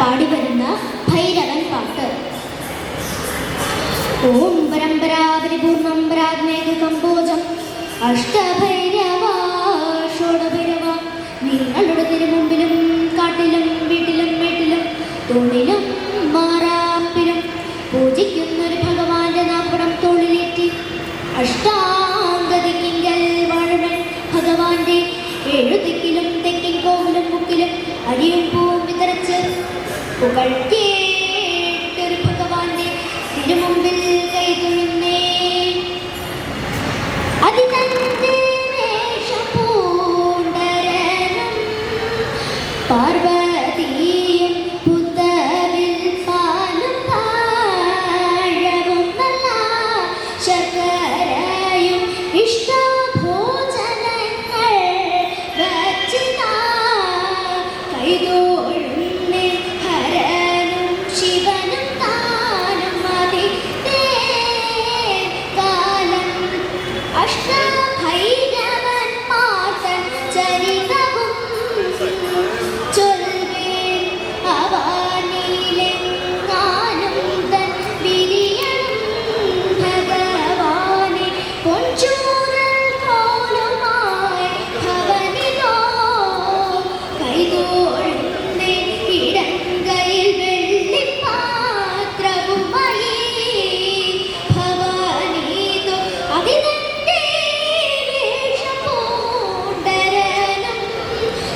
പാടിവരുന്ന ഭൈരവൻ പാട്ട്. ഓം പരമ്പരാപരിപൂർണം പരാഗ്നേക കമ്പോജം അഷ്ടഭൈരവാഷോടഭൈരവ. നിങ്ങളുടെ തിരുമുമ്പിലും കാട്ടിലും വീട്ടിലും വീട്ടിലും തൊഴിലും മാറാപ്പിലും പൂജിക്കുന്നൊരു ഭഗവാന്റെ നാപ്പടം തോളിലേറ്റി അഷ്ട പൂക്കൾ